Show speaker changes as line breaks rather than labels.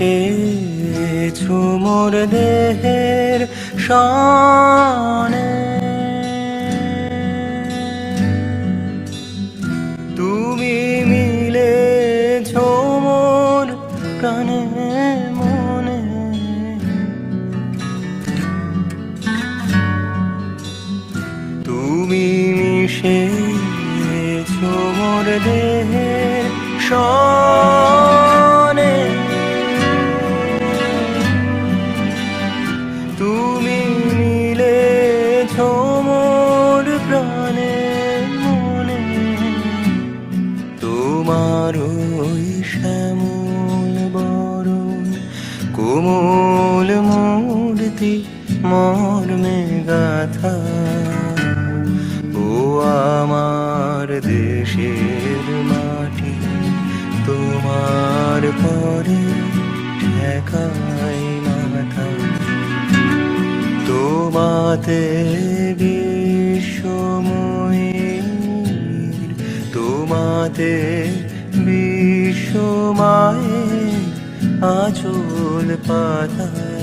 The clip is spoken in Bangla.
মিশেছো মোর দেহের সনে। তুমি মিলে মোর প্রাণে মনে। তুমি মিশেছো মোর দেহের সনে। শ্যামল বরণ, কোমল মূর্তি, মর্মে গাথা। ও আমার দেশের মাটি, তোমার পরে ঠেকাই মাথা। তোমাতে বিশ্বময়ীর তোমাতে বিশ্বমায়ের আচল পাতায়।